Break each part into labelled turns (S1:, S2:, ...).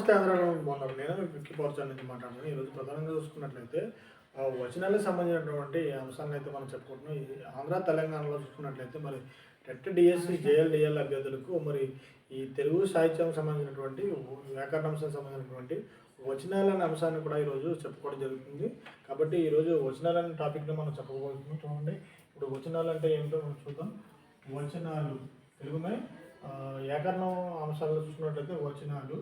S1: నమస్తే అందరూ నేను మీ విక్కీ పవర్చర్ నుంచి మాట్లాడుతున్నాను. ఈరోజు ప్రధానంగా చూసుకున్నట్లయితే వచనాలకు సంబంధించినటువంటి అంశాలను అయితే మనం చెప్పుకుంటున్నాం. ఈ ఆంధ్ర తెలంగాణలో చూసుకున్నట్లయితే మరి టెట్ డిఎస్సి జేఎల్డిఎల్ అభ్యర్థులకు మరి ఈ తెలుగు సాహిత్యం సంబంధించినటువంటి వ్యాకరణ అంశానికి సంబంధించినటువంటి వచనాలనే అంశాన్ని కూడా ఈరోజు చెప్పుకోవడం జరుగుతుంది. కాబట్టి ఈరోజు వచనాలనే టాపిక్ని మనం చెప్పబోతున్నాం చూడండి ఇప్పుడు వచనాలు అంటే ఏమిటో మనం చూద్దాం. వచనాలు తెలుగుమే వ్యాకరణ వ్యాకరణం అంశాలు చూసుకున్నట్లయితే వచనాలు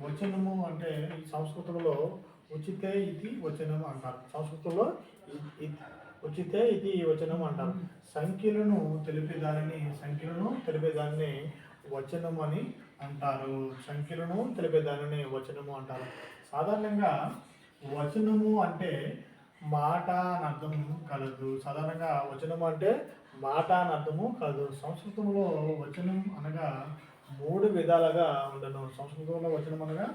S1: వచనము అంటే ఈ సంస్కృతంలో ఉచితే ఇది వచనం అంటారు. సంస్కృతంలో ఉచితే ఇది వచనం అంటారు. సంఖ్యలను తెలిపేదానిని సంఖ్యలను తెలిపేదాన్ని వచనం అని అంటారు. సంఖ్యలను తెలిపేదానిని వచనము అంటారు. సాధారణంగా వచనము అంటే మాట అని అర్థం కలదు. సాధారణంగా వచనం అంటే మాట అని అర్థము కలదు. సంస్కృతంలో వచనం అనగా మూడు విధాలుగా ఉండను. సంస్కృతంలో వచనం అనగా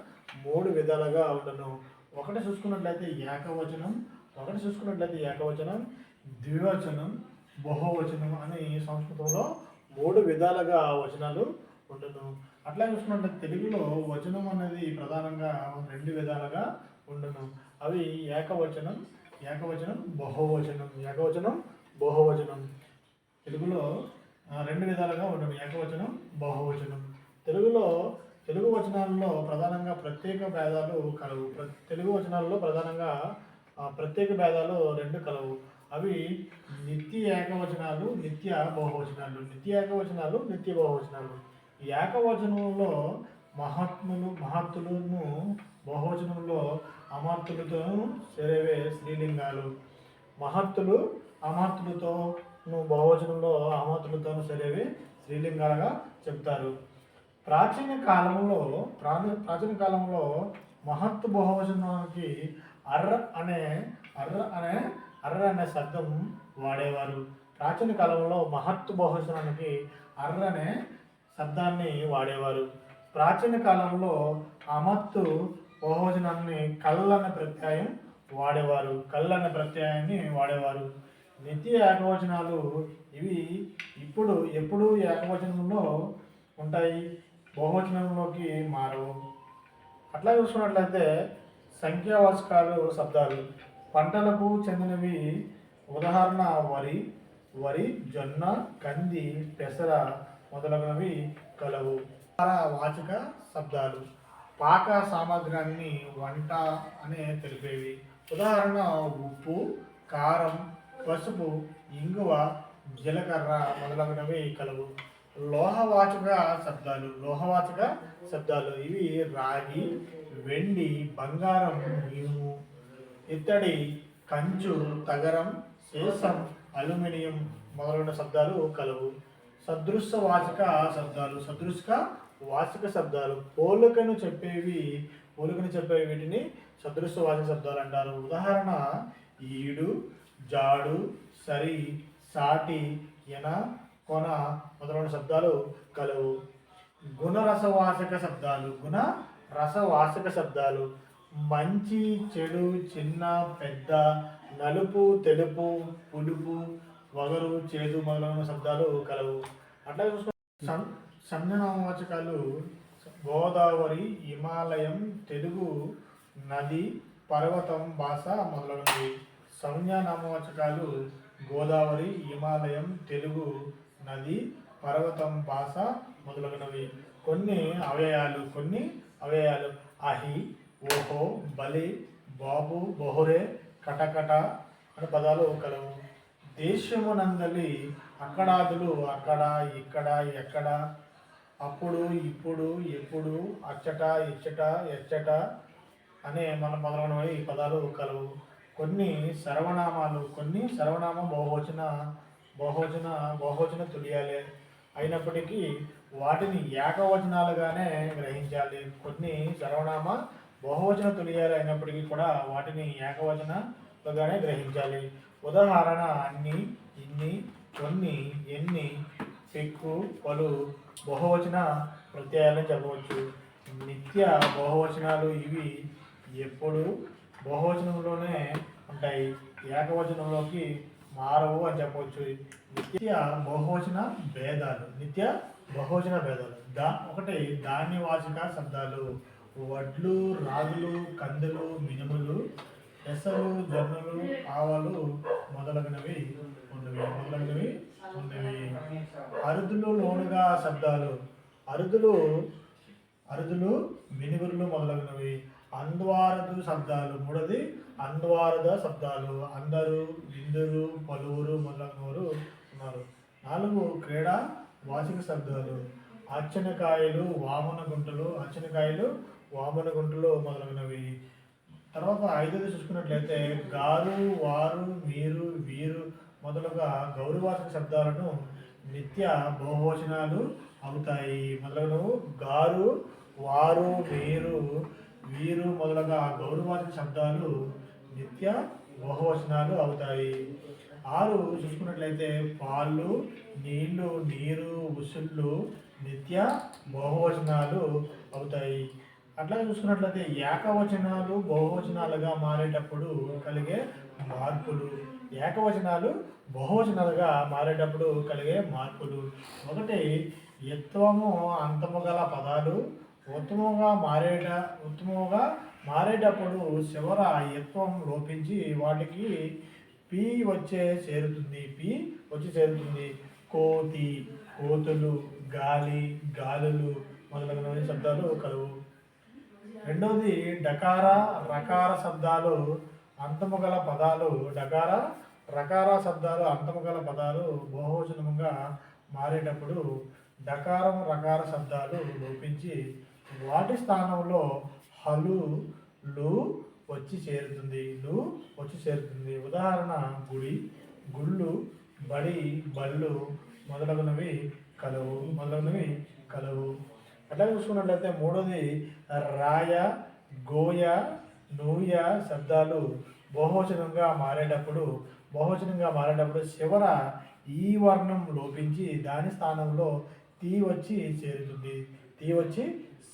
S1: మూడు విధాలుగా ఉండను. ఒకటి చూసుకున్నట్లయితే ఏకవచనం ఒకటి చూసుకున్నట్లయితే ఏకవచనం ద్వివచనం బహువచనం అని సంస్కృతంలో మూడు విధాలుగా వచనాలు ఉండను. అట్లా చూసుకున్నట్లయితే తెలుగులో వచనం అనేది ప్రధానంగా రెండు విధాలుగా ఉండను. అవి ఏకవచనం ఏకవచనం బహువచనం. ఏకవచనం బహువచనం. తెలుగులో రెండు విధాలుగా ఉండను ఏకవచనం బహువచనం. తెలుగులో తెలుగు వచనాలలో ప్రధానంగా ప్రత్యేక భేదాలు కలవు. ప్ర- తెలుగు వచనాలలో ప్రధానంగా ప్రత్యేక భేదాలు రెండు కలవు. అవి నిత్య ఏకవచనాలు నిత్య బహువచనాలు. నిత్య ఏకవచనాలు నిత్య బహువచనాలు. ఈ ఏకవచనంలో మహాత్ములు మహత్తులను బహువచనంలో అమార్తులతో సెరవే స్త్రీలింగాలు. మహత్తులు అమర్తులతో బహువచనంలో అమర్తులతోనూ సరేవి స్త్రీలింగాలుగా చెప్తారు. ప్రాచీన కాలంలో ప్రాచీన కాలంలో మహత్తు బహువచనానికి అర్ర అనే అర్ర అనే అర్ర అనే శబ్దం వాడేవారు. ప్రాచీన కాలంలో మహత్తు బహువచనానికి అర్ర అనే శబ్దాన్ని వాడేవారు. ప్రాచీన కాలంలో అమత్తు బహువచనాన్ని అనే ప్రత్యయం వాడేవారు. కళ్ళన్న ప్రత్యయాన్ని వాడేవారు. నిత్య ఏకవచనాలు ఇవి ఇప్పుడు ఎప్పుడు ఏకవచనంలో ఉంటాయి? బహువచనంలోకి మారవు. అట్లా చూసుకున్నట్లయితే సంఖ్యావాచకాలు శబ్దాలు. పంటలకు చెందినవి ఉదాహరణ వరి వరి జొన్న కంది పెసర మొదలగునవి కలవు. వాచక శబ్దాలు. పాక సామగ్రాన్ని వంట అనే తెలిపేవి. ఉదాహరణ ఉప్పు కారం పసుపు ఇంగువ జీలకర్ర మొదలగునవి కలవు. లోహవాచక శబ్దాలు లోహవాచక శబ్దాలు. ఇవి రాగి వెండి బంగారం ఇనుము. ఇత్తడి కంచు తగరం సీసం అల్యూమినియం మొదలైన శబ్దాలు కలవు. సదృశ వాచక శబ్దాలు సదృశక వాచక శబ్దాలు. పోలికను చెప్పేవి పోలికను చెప్పేవి వీటిని సదృశ వాచక శబ్దాలు అంటారు. ఉదాహరణ ఈడు జాడు సరి సాటి ఎన కొన మొదలైన శబ్దాలు కలవు. గుణరసవాసక శబ్దాలు గుణ రసవాసక శబ్దాలు. మంచి చెడు చిన్న పెద్ద నలుపు తెలుపు పులుపు వగరు చేదు మొదలైన శబ్దాలు కలవు. అట్లా చూసుకుంటే గోదావరి హిమాలయం తెలుగు నది పర్వతం భాష మొదలైనవి. సంజ్ఞానామవాచకాలు గోదావరి హిమాలయం తెలుగు నది పర్వతం భాష మొదలగునవి. కొన్ని అవయవాలు కొన్ని అవయవాలు అహి ఓహో బలి బాబు బొహురే కటకట అనే పదాలు కలవు. దేశమునందలి అక్కడాదులు అక్కడ ఇక్కడ ఎక్కడ అప్పుడు ఇప్పుడు ఎప్పుడు అచ్చట ఇచ్చట ఎచ్చట అనే మన మొదలైనవి ఈ పదాలు కలవు. కొన్ని సర్వనామాలు కొన్ని సర్వనామ బహువచన బహువచన బహువచన తులియాలే అయినప్పటికీ వాటిని ఏకవచనాలుగానే గ్రహించాలి. కొన్ని సర్వనామ బహువచన తులియాలు అయినప్పటికీ కూడా వాటిని ఏకవచనలుగానే గ్రహించాలి. ఉదాహరణ అన్ని ఇన్ని కొన్ని ఎన్ని పెక్కు పలు బహువచన ప్రత్యయాలని చెప్పవచ్చు. నిత్య బహువచనాలు ఇవి ఎప్పుడు బహువచనంలోనే ఉంటాయి. ఏకవచనంలోకి మారవు అని చెప్పవచ్చు. నిత్య బహువచన భేదాలు. నిత్య బహువచన భేదాలు. దా ఒకటి ధాన్యవాచక శబ్దాలు. వడ్లు రాగులు కందులు మినుములు పెసలు జొన్నలు ఆవాలు మొదలగునవి ఉన్నవి. మొదలగునవి ఉన్నవి. అరుదులు లోనుగా శబ్దాలు. అరుదులు అరుదులు మినుగురులు మొదలగునవి. అందువారదు శబ్దాలు. మూడోది అంద్వారద శబ్దాలు అందరూ ఇందరు పలువురు మొదలగునవారు ఉన్నారు. నాలుగు క్రీడా వాచిక శబ్దాలు. అచ్చనకాయలు వామన గుంటలు అచ్చనకాయలు వామన గుంటలు మొదలగునవి. తర్వాత ఐదోది చూసుకున్నట్లయితే గారు వారు మీరు వీరు మొదలుగా గౌరవాచక శబ్దాలను నిత్య బహువచనాలు అవుతాయి. మొదలగునవు గారు వారు మీరు వీరు మొదలుగా గౌరవాచక శబ్దాలు నిత్య బహువచనాలు అవుతాయి. ఆరు చూసుకున్నట్లయితే పాలు నీళ్ళు నీరు ఉసుళ్ళు నిత్య బహువచనాలు అవుతాయి. అట్లా చూసుకున్నట్లయితే ఏకవచనాలు బహువచనాలుగా మారేటప్పుడు కలిగే మార్పులు. ఏకవచనాలు బహువచనాలుగా మారేటప్పుడు కలిగే మార్పులు. ఒకటి యత్వము అంతము గల పదాలు ఉత్తమంగా మారేట ఉత్తమంగా మారేటప్పుడు చివర ఎత్వం లోపించి వాటికి పి వచ్చే చేరుతుంది. పి వచ్చి చేరుతుంది. కోతి కోతులు గాలి గాలులు మొదలగునవి శబ్దాలు కలవు. రెండవది డకార రకార శబ్దాలు అంతము గల పదాలు డకార రకార శబ్దాలు అంతము గల పదాలు బహువచనముగా మారేటప్పుడు డకారం రకార శబ్దాలు లోపించి వాటి స్థానంలో హలు లు వచ్చి చేరుతుంది. లు వచ్చి చేరుతుంది. ఉదాహరణ గుడి గుళ్ళు బడి బళ్ళు మొదలగునవి కలవు మొదలగునవి కలవు. అట్లా చూసుకున్నట్లయితే మూడోది రాయ గోయ నూయ శబ్దాలు బహువచనంగా మారేటప్పుడు బహువచనంగా మారేటప్పుడు చివర ఈ వర్ణం లోపించి దాని స్థానంలో తీ వచ్చి చేరుతుంది. తీ వచ్చి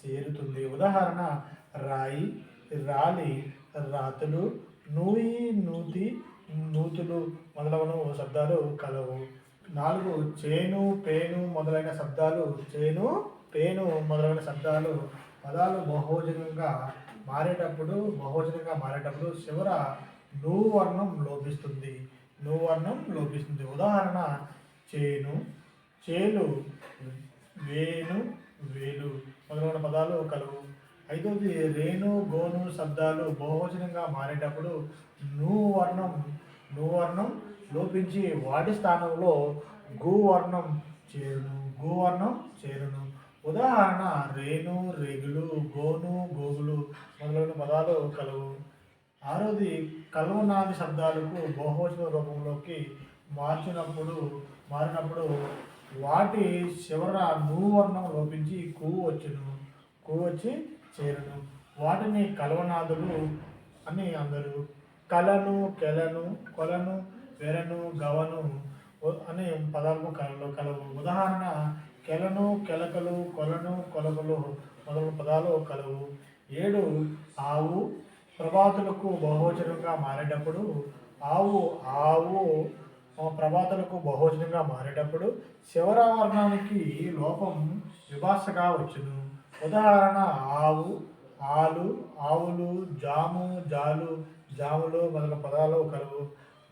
S1: చేరుతుంది ఉదాహరణ రాయి రాలి రాతులు నూయి నూతి నూతులు మొదలగున శబ్దాలు కలవు. నాలుగు చేను పేను మొదలైన శబ్దాలు చేను పేను మొదలైన శబ్దాలు పదాలు బహువచనంగా మారేటప్పుడు బహువచనంగా మారేటప్పుడు చివర నూవర్ణం వర్ణం లోపిస్తుంది. వర్ణం లోపిస్తుంది. ఉదాహరణ చేను చేలు వేను వేలు. మొదలైన పదాలు కలవు ఐదవది రేణు గోను శబ్దాలు బహువచనంగా మారేటప్పుడు నూ వర్ణం నువ్వు వర్ణం లోపించి వాటి స్థానంలో గు వర్ణం చేరును గు వర్ణం చేరును. ఉదాహరణ రేణు రేగులు గోను గోగులు మొదలైన పదాలు కలవు ఆరోది కలవనాది శబ్దాలకు బహువచన రూపంలోకి మార్చినప్పుడు మారినప్పుడు వాటి చివర నూవర్ణం లోపించి కు వచ్చును. కు వచ్చి చేరును. వాటిని కలవనాథులు అని అందరు. కలను కెలను కొలను వెరను గవను అనే పదాలకు కలలో కలవు. ఉదాహరణ కెలను కెలకలు కొలను కొలకలు మొదలగు పదాలు కలవు. ఏడు ఆవు ప్రభాతులకు బహువచనంగా మారేటప్పుడు ఆవు ఆవు ప్రభాతులకు బహోజనంగా మారేటప్పుడు శివరావర్ణానికి లోపం విభాషగా వచ్చును. ఉదాహరణ ఆవు ఆలు ఆవులు జాము జాలు జాములు మొదలైన పదాలు కలవు.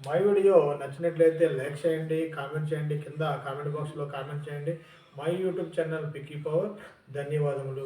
S1: మై వీడియో నచ్చినట్లయితే లైక్ చేయండి కామెంట్ చేయండి కింద కామెంట్ బాక్స్లో కామెంట్ చేయండి. మై యూట్యూబ్ ఛానల్ పిక్కీ పవర్ ధన్యవాదములు.